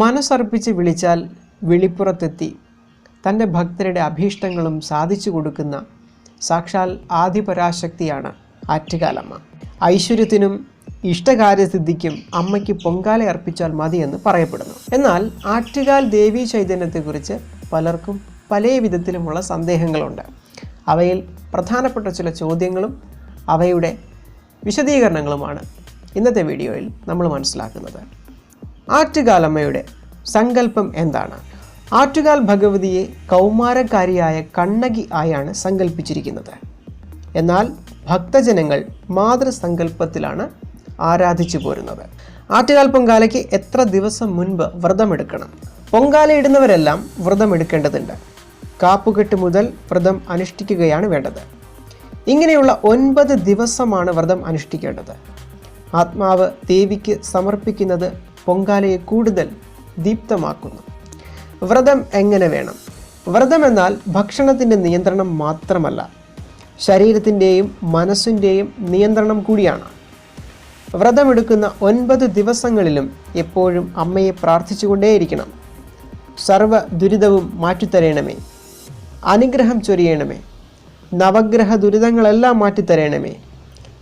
മനസ്സർപ്പിച്ച് വിളിച്ചാൽ വിളിപ്പുറത്തെത്തി. തന്റെ ഭക്തരുടെ അഭീഷ്ടങ്ങളും സാധിച്ചു കൊടുക്കുന്ന സാക്ഷാൽ ആദിപരാശക്തിയാണ് ആറ്റുകാലമ്മ. ഐശ്വര്യത്തിനും ഇഷ്ടകാര്യസിദ്ധിക്കും അമ്മയ്ക്ക് പൊങ്കാല അർപ്പിച്ചാൽ മതിയെന്ന് പറയപ്പെടുന്നു. എന്നാൽ ആറ്റുകാൽ ദേവീ ചൈതന്യത്തെക്കുറിച്ച് പലർക്കും പല വിധത്തിലുമുള്ള സന്ദേഹങ്ങളുണ്ട്. അവയിൽ പ്രധാനപ്പെട്ട ചില ചോദ്യങ്ങളും അവയുടെ വിശദീകരണങ്ങളുമാണ് ഇന്നത്തെ വീഡിയോയിൽ നമ്മൾ മനസ്സിലാക്കുന്നത്. ആറ്റുകാലമ്മയുടെ സങ്കല്പം എന്താണ്? ആറ്റുകാൽ ഭഗവതിയെ കൗമാരക്കാരിയായ കണ്ണകി ആയാണ് സങ്കല്പിച്ചിരിക്കുന്നത്. എന്നാൽ ഭക്തജനങ്ങൾ മാതൃസങ്കല്പത്തിലാണ് ആരാധിച്ചു പോരുന്നത്. ആറ്റുകാൽ പൊങ്കാലയ്ക്ക് എത്ര ദിവസം മുൻപ് വ്രതമെടുക്കണം? പൊങ്കാല ഇടുന്നവരെല്ലാം വ്രതമെടുക്കേണ്ടതുണ്ട്. കാപ്പുകെട്ട് മുതൽ വ്രതം അനുഷ്ഠിക്കുകയാണ് വേണ്ടത്. ഇങ്ങനെയുള്ള ഒൻപത് ദിവസമാണ് വ്രതം അനുഷ്ഠിക്കേണ്ടത്. ആത്മാവ് ദേവിക്ക് സമർപ്പിക്കുന്നത് പൊങ്കാലയെ കൂടുതൽ ദീപ്തമാക്കുന്നു. വ്രതം എങ്ങനെ വേണം? വ്രതം എന്നാൽ ഭക്ഷണത്തിന്റെ നിയന്ത്രണം മാത്രമല്ല ശരീരത്തിന്റെയും മനസ്സിന്റെയും നിയന്ത്രണം കൂടിയാണ്. വ്രതമെടുക്കുന്ന ഒൻപത് ദിവസങ്ങളിലും എപ്പോഴും അമ്മയെ പ്രാർത്ഥിച്ചുകൊണ്ടേയിരിക്കണം. സർവ ദുരിതവും മാറ്റിത്തരയണമേ അനുഗ്രഹം ചൊരിയണമേ. നവഗ്രഹ ദുരിതങ്ങളെല്ലാം മാറ്റിത്തരയണമേ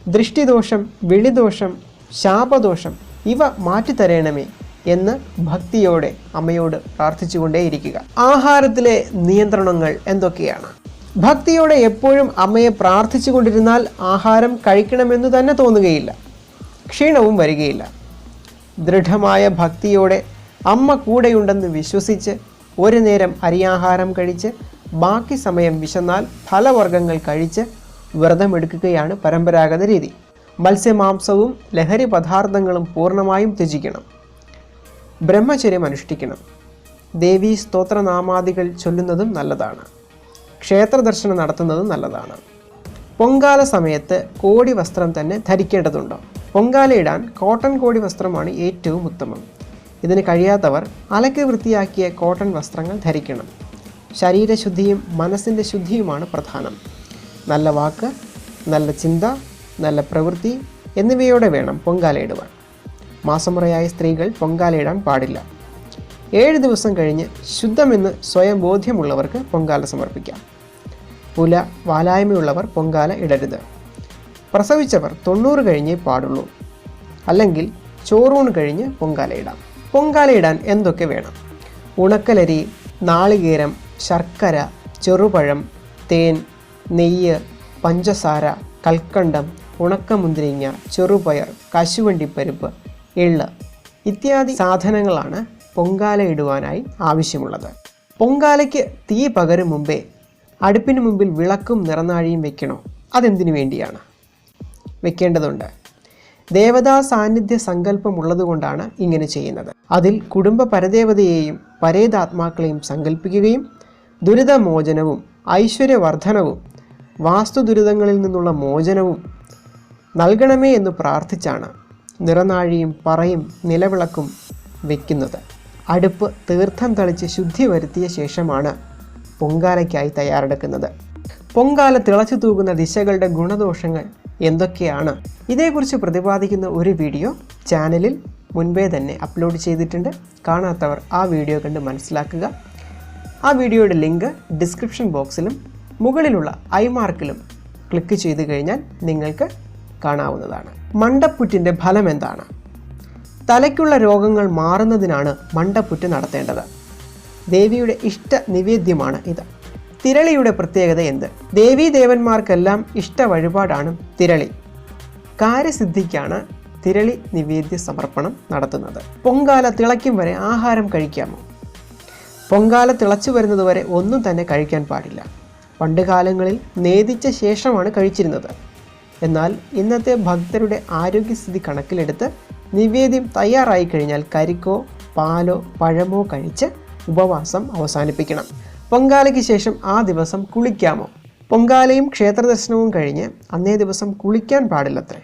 ദൃഷ്ടിദോഷം വിളിദോഷം ശാപദോഷം ഇവ മാറ്റിത്തരയണമേ എന്ന് ഭക്തിയോടെ അമ്മയോട് പ്രാർത്ഥിച്ചുകൊണ്ടേയിരിക്കുക. ആഹാരത്തിലെ നിയന്ത്രണങ്ങൾ എന്തൊക്കെയാണ്? ഭക്തിയോടെ എപ്പോഴും അമ്മയെ പ്രാർത്ഥിച്ചുകൊണ്ടിരുന്നാൽ ആഹാരം കഴിക്കണമെന്ന് തന്നെ തോന്നുകയില്ല. ക്ഷീണവും വരികയില്ല. ദൃഢമായ ഭക്തിയോടെ അമ്മ കൂടെയുണ്ടെന്ന് വിശ്വസിച്ച് ഒരു നേരം അരിയാഹാരം കഴിച്ച് ബാക്കി സമയം വിശന്നാൽ ഫലവർഗങ്ങൾ കഴിച്ച് വ്രതമെടുക്കുകയാണ് പരമ്പരാഗത രീതി. മത്സ്യമാംസവും ലഹരി പദാർത്ഥങ്ങളും പൂർണമായും ത്യജിക്കണം. ബ്രഹ്മചര്യം അനുഷ്ഠിക്കണം. ദേവീ സ്തോത്രനാമാദികൾ ചൊല്ലുന്നതും നല്ലതാണ്. ക്ഷേത്ര ദർശനം നടത്തുന്നതും നല്ലതാണ്. പൊങ്കാല സമയത്ത് കോടി വസ്ത്രം തന്നെ ധരിക്കേണ്ടതുണ്ടോ? പൊങ്കാലയിടാൻ കോട്ടൺ കോടി വസ്ത്രമാണ് ഏറ്റവും ഉത്തമം. ഇതിന് കഴിയാത്തവർ അലക്ക് വൃത്തിയാക്കിയ കോട്ടൺ വസ്ത്രങ്ങൾ ധരിക്കണം. ശരീരശുദ്ധിയും മനസ്സിന്റെ ശുദ്ധിയുമാണ് പ്രധാനം. നല്ല വാക്ക് നല്ല ചിന്ത നല്ല പ്രവൃത്തി എന്നിവയോടെ വേണം പൊങ്കാലയിടുവാൻ. മാസമുറയായ സ്ത്രീകൾ പൊങ്കാലയിടാൻ പാടില്ല. ഏഴ് ദിവസം കഴിഞ്ഞ് ശുദ്ധമെന്ന് സ്വയം ബോധ്യമുള്ളവർക്ക് പൊങ്കാല സമർപ്പിക്കാം. പുല വാലായ്മയുള്ളവർ പൊങ്കാല ഇടരുത്. പ്രസവിച്ചവർ തൊണ്ണൂറ് കഴിഞ്ഞേ പാടുള്ളൂ. അല്ലെങ്കിൽ ചോറൂണ് കഴിഞ്ഞ് പൊങ്കാലയിടാം പൊങ്കാലയിടാൻ എന്തൊക്കെ വേണം? ഉണക്കലരി നാളികേരം ശർക്കര ചെറുപഴം തേൻ നെയ്യ് പഞ്ചസാര കൽക്കണ്ടം ഉണക്കമുന്തിരിങ്ങ ചെറുപയർ കശുവണ്ടിപ്പരിപ്പ് എള്ള് ഇത്യാദി സാധനങ്ങളാണ് പൊങ്കാല ഇടുവാനായി ആവശ്യമുള്ളത്. പൊങ്കാലയ്ക്ക് തീ പകരും മുമ്പേ അടുപ്പിന് മുമ്പിൽ വിളക്കും നിറനാഴിയും വെക്കണോ? അതെന്തിനു വേണ്ടിയാണ്? വെക്കേണ്ടതുണ്ട്. ദേവതാ സാന്നിധ്യ സങ്കല്പം ഉള്ളതുകൊണ്ടാണ് ഇങ്ങനെ ചെയ്യുന്നത്. അതിൽ കുടുംബ പരദേവതയെയും പരേതാത്മാക്കളെയും സങ്കല്പിക്കുകയും ദുരിതമോചനവും ഐശ്വര്യവർദ്ധനവും വാസ്തു ദുരിതങ്ങളിൽ നിന്നുള്ള മോചനവും നൽകണമേ എന്ന് പ്രാർത്ഥിച്ചാണ് നിറനാഴിയും പറയും നിലവിളക്കും വയ്ക്കുന്നത് അടുപ്പ് തീർത്ഥം തളിച്ച് ശുദ്ധി വരുത്തിയ ശേഷമാണ് പൊങ്കാലയ്ക്കായി തയ്യാറെടുക്കുന്നത്. പൊങ്കാല തിളച്ചു തൂകുന്ന ദിശകളുടെ ഗുണദോഷങ്ങൾ എന്തൊക്കെയാണ്? ഇതേക്കുറിച്ച് പ്രതിപാദിക്കുന്ന ഒരു വീഡിയോ ചാനലിൽ മുൻപേ തന്നെ അപ്ലോഡ് ചെയ്തിട്ടുണ്ട്. കാണാത്തവർ ആ വീഡിയോ കണ്ട് മനസ്സിലാക്കുക. ആ വീഡിയോയുടെ ലിങ്ക് ഡിസ്ക്രിപ്ഷൻ ബോക്സിലും മുകളിലുള്ള ഐ മാർക്കിലും ക്ലിക്ക് ചെയ്ത് കഴിഞ്ഞാൽ നിങ്ങൾക്ക് കാണാവുന്നതാണ്. മണ്ടപ്പുറ്റിന്റെ ഫലം എന്താണ്? തലയ്ക്കുള്ള രോഗങ്ങൾ മാറുന്നതിനാണ് മണ്ടപ്പുറ്റ് നടത്തേണ്ടത്. ദേവിയുടെ ഇഷ്ട നിവേദ്യമാണ് ഇത്. തിരളിയുടെ പ്രത്യേകത എന്ത്? ദേവീ ദേവന്മാർക്കെല്ലാം ഇഷ്ട വഴിപാടാണ് തിരളി. കാര്യസിദ്ധിക്കാണ് തിരളി നിവേദ്യ സമർപ്പണം നടത്തുന്നത്. പൊങ്കാല തിളയ്ക്കും വരെ ആഹാരം കഴിക്കാമോ? പൊങ്കാല തിളച്ചു വരുന്നതുവരെ ഒന്നും തന്നെ കഴിക്കാൻ പാടില്ല. പണ്ട് കാലങ്ങളിൽ നേദിച്ച ശേഷമാണ് കഴിച്ചിരുന്നത്. എന്നാൽ ഇന്നത്തെ ഭക്തരുടെ ആരോഗ്യസ്ഥിതി കണക്കിലെടുത്ത് നിവേദ്യം തയ്യാറായി കഴിഞ്ഞാൽ കരിക്കോ പാലോ പഴമോ കഴിച്ച് ഉപവാസം അവസാനിപ്പിക്കണം. പൊങ്കാലയ്ക്ക് ശേഷം ആ ദിവസം കുളിക്കാമോ? പൊങ്കാലയും ക്ഷേത്രദർശനവും കഴിഞ്ഞ് അന്നേ ദിവസം കുളിക്കാൻ പാടില്ലത്രേ.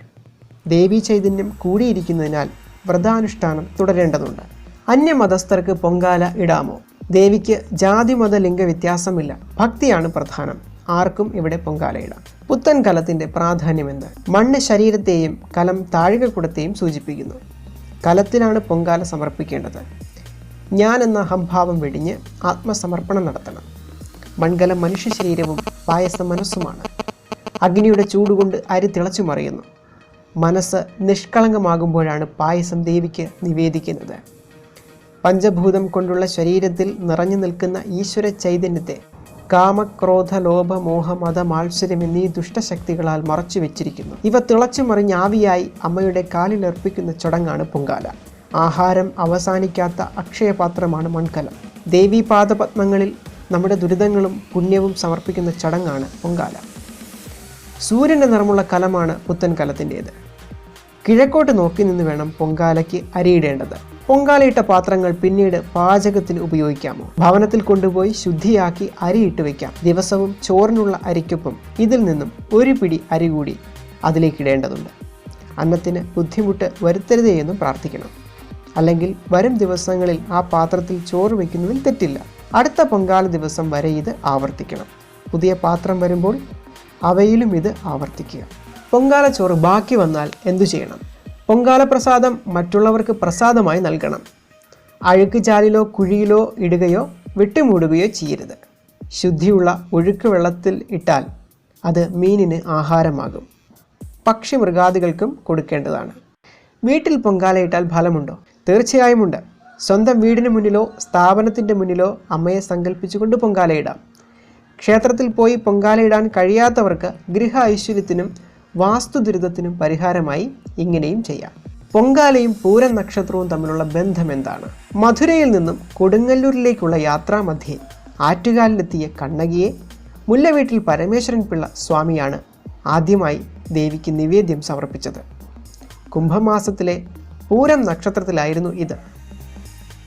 ദേവീ ചൈതന്യം കൂടിയിരിക്കുന്നതിനാൽ വ്രതാനുഷ്ഠാനം തുടരേണ്ടതുണ്ട്. അന്യമതസ്ഥർക്ക് പൊങ്കാല ഇടാമോ? ദേവിക്ക് ജാതി മത ലിംഗ വ്യത്യാസമില്ല ഭക്തിയാണ് പ്രധാനം. ആർക്കും ഇവിടെ പൊങ്കാലയിടാം. പുത്തൻ കലത്തിന്റെ പ്രാധാന്യം പ്രാധാന്യമെന്ത്? മണ്ണ് ശരീരത്തെയും കലം താഴികക്കുടത്തെയും സൂചിപ്പിക്കുന്നു. കലത്തിലാണ് പൊങ്കാല സമർപ്പിക്കേണ്ടത്. ഞാൻ എന്ന അഹംഭാവം വെടിഞ്ഞ് ആത്മസമർപ്പണം നടത്തണം. മൺകലം മനുഷ്യ ശരീരവും പായസം മനസ്സുമാണ്. അഗ്നിയുടെ ചൂടുകൊണ്ട് അരി തിളച്ചു മറിയുന്നു. മനസ്സ് നിഷ്കളങ്കമാകുമ്പോഴാണ് പായസം ദേവിക്ക് നിവേദിക്കുന്നത്. പഞ്ചഭൂതം കൊണ്ടുള്ള ശരീരത്തിൽ നിറഞ്ഞു നിൽക്കുന്ന ഈശ്വര ചൈതന്യത്തെ കാമക്രോധ ലോഭ മോഹ മത മാത്സര്യം എന്നീ ദുഷ്ടശക്തികളാൽ മറച്ചു വെച്ചിരിക്കുന്നു ഇവ തിളച്ചു മറിഞ്ഞ് ആവിയായി അമ്മയുടെ കാലിലർപ്പിക്കുന്ന ചടങ്ങാണ് പൊങ്കാല. ആഹാരം അവസാനിക്കാത്ത അക്ഷയപാത്രമാണ് മൺകലം. ദേവീപാദപത്മങ്ങളിൽ നമ്മുടെ ദുരിതങ്ങളും പുണ്യവും സമർപ്പിക്കുന്ന ചടങ്ങാണ് പൊങ്കാല. സൂര്യന്റെ നിറമുള്ള കലമാണ് പുത്തൻ കലത്തിന്റേത്. കിഴക്കോട്ട് നോക്കി നിന്ന് വേണം പൊങ്കാലയ്ക്ക് അരിയിടേണ്ടത്. പൊങ്കാലയിട്ട പാത്രങ്ങൾ പിന്നീട് പാചകത്തിന് ഉപയോഗിക്കാമോ? ഭവനത്തിൽ കൊണ്ടുപോയി ശുദ്ധിയാക്കി അരിയിട്ട് വയ്ക്കാം ദിവസവും ചോറിനുള്ള അരിക്കൊപ്പം ഇതിൽ നിന്നും ഒരു പിടി അരി കൂടി അതിലേക്കിടേണ്ടതുണ്ട് അന്നത്തിന് ബുദ്ധിമുട്ട് വരുത്തരുതേ എന്നും പ്രാർത്ഥിക്കണം. അല്ലെങ്കിൽ വരും ദിവസങ്ങളിൽ ആ പാത്രത്തിൽ ചോറ് വയ്ക്കുന്നതിൽ തെറ്റില്ല. അടുത്ത പൊങ്കാല ദിവസം വരെ ഇത് ആവർത്തിക്കണം. പുതിയ പാത്രം വരുമ്പോൾ അവയിലും ഇത് ആവർത്തിക്കുക. പൊങ്കാല ചോറ് ബാക്കി വന്നാൽ എന്തു ചെയ്യണം? പൊങ്കാല പ്രസാദം മറ്റുള്ളവർക്ക് പ്രസാദമായി നൽകണം. അഴുക്ക് ചാലിലോ കുഴിയിലോ ഇടുകയോ വിട്ടുമൂടുകയോ ചെയ്യരുത്. ശുദ്ധിയുള്ള ഒഴുക്ക് വെള്ളത്തിൽ ഇട്ടാൽ അത് മീനിന് ആഹാരമാകും. പക്ഷി മൃഗാദികൾക്കും കൊടുക്കേണ്ടതാണ്. വീട്ടിൽ പൊങ്കാലയിട്ടാൽ ഫലമുണ്ടോ? തീർച്ചയായും ഉണ്ട്. സ്വന്തം വീടിന് മുന്നിലോ സ്ഥാപനത്തിന്റെ മുന്നിലോ അമ്മയെ സങ്കല്പിച്ചുകൊണ്ട് പൊങ്കാലയിടാം ക്ഷേത്രത്തിൽ പോയി പൊങ്കാലയിടാൻ കഴിയാത്തവർക്ക് ഗൃഹ ഐശ്വര്യത്തിനും വാസ്തു ദുരിതത്തിനും പരിഹാരമായി ഇങ്ങനെയും ചെയ്യാം. പൊങ്കാലയും പൂര നക്ഷത്രവും തമ്മിലുള്ള ബന്ധം എന്താണ്? മധുരയിൽ നിന്നും കൊടുങ്ങല്ലൂരിലേക്കുള്ള യാത്രാമധ്യേ ആറ്റുകാലിലെത്തിയ കണ്ണകിയെ മുല്ലവീട്ടിൽ പരമേശ്വരൻ പിള്ള സ്വാമിയാണ് ആദ്യമായി ദേവിക്ക് നിവേദ്യം സമർപ്പിച്ചത്. കുംഭമാസത്തിലെ പൂരം നക്ഷത്രത്തിലായിരുന്നു ഇത്.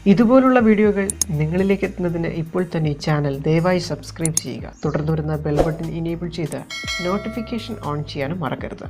ഇതുപോലുള്ള വീഡിയോകൾ നിങ്ങളിലേക്ക് എത്തുന്നതിന് ഇപ്പോൾ തന്നെ ചാനൽ ദയവായി സബ്സ്ക്രൈബ് ചെയ്യുക. തുടർന്ന് വരുന്ന ബെൽ ബട്ടൺ ഇനേബിൾ ചെയ്ത് നോട്ടിഫിക്കേഷൻ ഓൺ ചെയ്യാനും മറക്കരുത്.